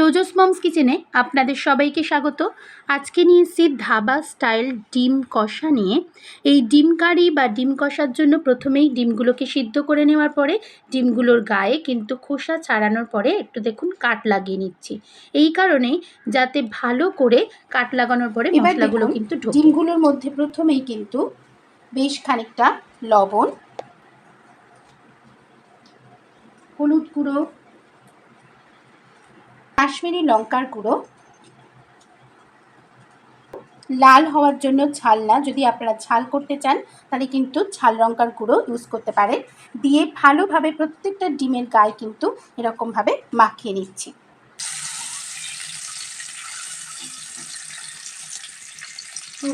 তোজস moms কিচেনে আপনাদের সবাইকে স্বাগত। আজকে নিয়ে এসেছি ধাবা স্টাইল ডিম কষা নিয়ে। এই ডিম কারি বা ডিম কষার জন্য প্রথমেই ডিমগুলোকে সিদ্ধ করে নেওয়ার পরে ডিমগুলোর গায়ে কিন্তু খোসা ছাড়ানোর পরে একটু দেখুন কাট লাগিয়ে নিচ্ছি। এই কারণে যাতে ভালো করে কাট লাগানোর পরে মশলাগুলো কিন্তু ডিমগুলোর মধ্যে প্রথমেই কিন্তু বেশ খানিকটা লবণ হলুদ গুঁড়ো কাশ্মীরি লঙ্কার গুঁড়ো। লাল হওয়ার জন্য ঝাল না, যদি আপনারা ঝাল করতে চান, তাহলে কিন্তু ঝাল লঙ্কার গুঁড়ো ইউজ করতে পারেন। দিয়ে ভালোভাবে প্রত্যেকটা ডিমের গায়ে কিন্তু এরকমভাবে মাখিয়ে নিচ্ছি।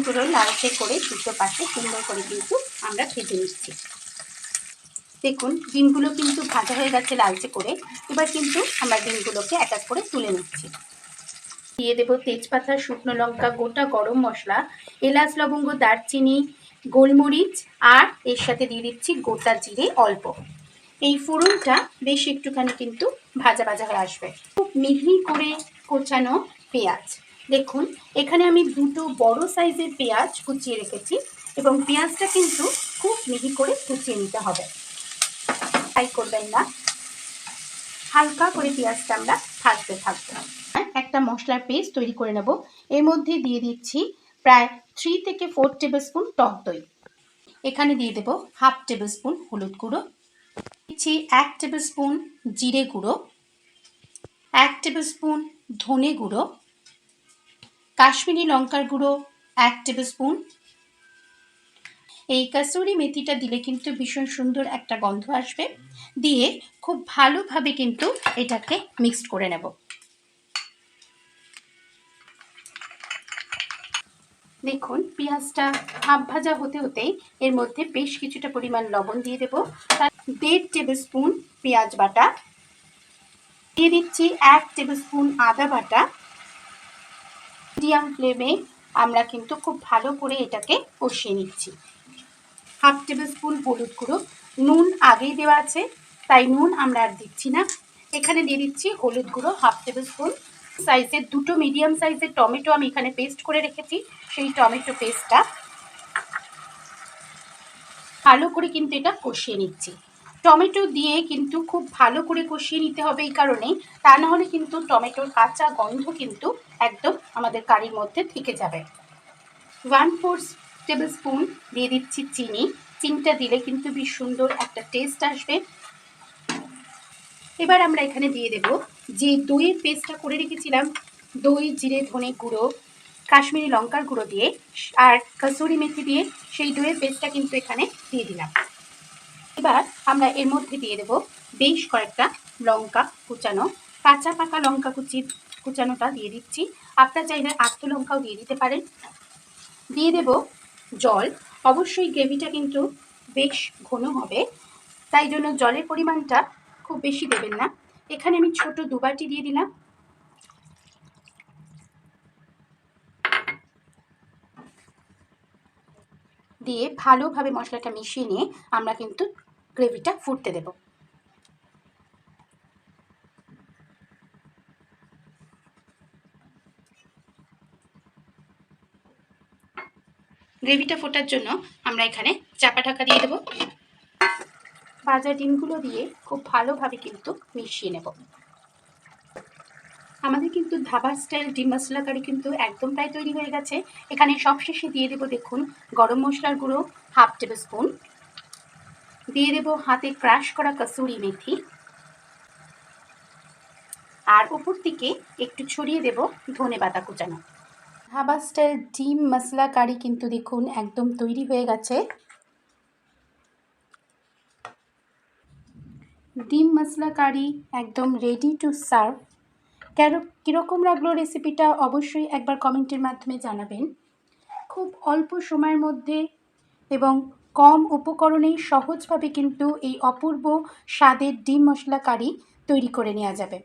পুরো লালচে করে দুটো পাশে সুন্দর করে কিন্তু আমরা ভেজে নিচ্ছি। দেখুন, ডিমগুলো কিন্তু ভাজা হয়ে গেছে লালচে করে। এবার কিন্তু আমরা ডিমগুলোকে এক এক করে তুলে নিচ্ছি। দিয়ে দেবো তেজপাতা, শুকনো লঙ্কা, গোটা গরম মশলা, এলাচ, লবঙ্গ, দারচিনি, গোলমরিচ, আর এর সাথে দিয়ে দিচ্ছি গোটা জিরে অল্প। এই ফোড়নটা বেশ একটুখানি কিন্তু ভাজা ভাজা হয়ে আসবে। খুব মিহি করে কোচানো পেঁয়াজ। দেখুন, এখানে আমি দুটো বড় সাইজের পেঁয়াজ কুচিয়ে রেখেছি এবং পেঁয়াজটা কিন্তু খুব মিহি করে কুচিয়ে নিতে হবে। ফ্রাই করবেন না। হালকা করে পেঁয়াজটা আমরা ভাজতে থাকব। একটা মশলার পেস্ট তৈরি করে নেব। এর মধ্যে দিয়ে দিচ্ছি প্রায় থ্রি থেকে ফোর টেবিল স্পুন টক দই। এখানে দিয়ে দেবো হাফ টেবিল স্পুন হলুদ গুঁড়ো। দিচ্ছি এক টেবিল স্পুন জিরে গুঁড়ো। এক টেবিল স্পুন ধনে গুঁড়ো। কাশ্মীরি লঙ্কার গুঁড়ো এক টেবিল স্পুন এই কাসুরি মেথিটা দিলে কিন্তু ভীষণ সুন্দর একটা গন্ধ আসবে। দিয়ে খুব ভালোভাবে কিন্তু এটাকে মিক্সড করে নেব। দেখুন, পেঁয়াজটা হাফ ভাজা হতে হতেই এর মধ্যে বেশ কিছুটা পরিমাণ লবণ দিয়ে দেবো। তার দেড় টেবিল স্পুন পেঁয়াজ বাটা। দিয়ে দিচ্ছি এক টেবিল স্পুন আদা বাটা। মিডিয়াম ফ্লেমে আমরা কিন্তু খুব ভালো করে এটাকে কষিয়ে নিচ্ছি। হাফ টেবিল স্পুন হলুদ গুঁড়ো। নুন আগেই দেওয়া আছে, তাই নুন আমরা আর দিচ্ছি না। এখানে দিয়ে দিচ্ছি হলুদ গুঁড়ো হাফ টেবিল স্পুন সাইজের দুটো মিডিয়াম সাইজের টমেটো আমি এখানে পেস্ট করে রেখেছি, সেই টমেটো পেস্টটা। ভালো করে কিন্তু এটা কষিয়ে নিচ্ছি। টমেটো দিয়ে কিন্তু খুব ভালো করে কষিয়ে নিতে হবে এই কারণে তা না হলে কিন্তু টমেটোর কাঁচা গন্ধ কিন্তু একদম আমাদের কারির মধ্যে থেকে যাবে। ওয়ান ফোর টেবিল স্পুন দিয়ে দিচ্ছি চিনি। চিনিটা দিলে কিন্তু বেশ সুন্দর একটা টেস্ট আসবে। এবার আমরা এখানে দিয়ে দেব যে দইয়ের পেস্টটা করে রেখেছিলাম, দই, জিরে, ধনে গুঁড়ো, কাশ্মীরি লঙ্কার গুঁড়ো দিয়ে, আর কসুরি মেথি দিয়ে সেই দইয়ের পেস্টটা কিন্তু এখানে দিয়ে দিলাম। এবার আমরা এর মধ্যে দিয়ে দেব বেশ কয়েকটা লঙ্কা কুচানো, কাঁচা পাকা লঙ্কা কুচি কুচানোটা দিয়ে দিচ্ছি। আপনার চাইলে আস্ত লঙ্কাও দিয়ে দিতে পারেন। দিয়ে দেব জল। অবশ্যই গ্রেভিটা কিন্তু বেশ ঘন হবে। তাই জন্য জলের পরিমাণটা খুব বেশি দেবেন না। এখানে আমি ছোট দুবাটি দিয়ে দিলাম। দিয়ে ভালোভাবে মশলাটা মিশিয়ে নিয়ে আমরা কিন্তু গ্রেভিটা ফুটতে দেব। গ্রেভিটা ফোটার জন্য আমরা এখানে চাপা ঢাকা দিয়ে দেবো। ভাজা ডিমগুলো দিয়ে খুব ভালোভাবে কিন্তু মিশিয়ে নেব। আমাদের কিন্তু ধাবা স্টাইল ডিম মশলা কারি কিন্তু একদম প্রায় তৈরি হয়ে গেছে। এখানে সবশেষে দিয়ে দেবো দেখুন গরম মশলার গুঁড়ো হাফ টেবিল স্পুন দিয়ে দেবো হাতে ক্রাশ করা কসুরি মেথি। আর উপর থেকে একটু ছড়িয়ে দেব ধনে পাতা কুচানো। ধাবা স্টাইল ডিম মশলা কারি কিন্তু দেখুন একদম তৈরি হয়ে গেছে। ডিম মশলা কারি একদম রেডি টু সার্ভ কেন, কীরকম লাগল রেসিপিটা অবশ্যই একবার কমেন্টের মাধ্যমে জানাবেন। খুব অল্প সময়ের মধ্যে এবং কম উপকরণেই সহজভাবে কিন্তু এই অপূর্ব স্বাদের ডিম মশলা কারি তৈরি করে নেওয়া যাবে।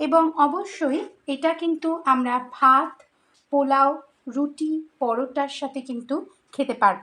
এবং অবশ্যই এটা কিন্তু আমরা ভাত পোলাও রুটি পরোটার সাথে কিন্তু খেতে পারব।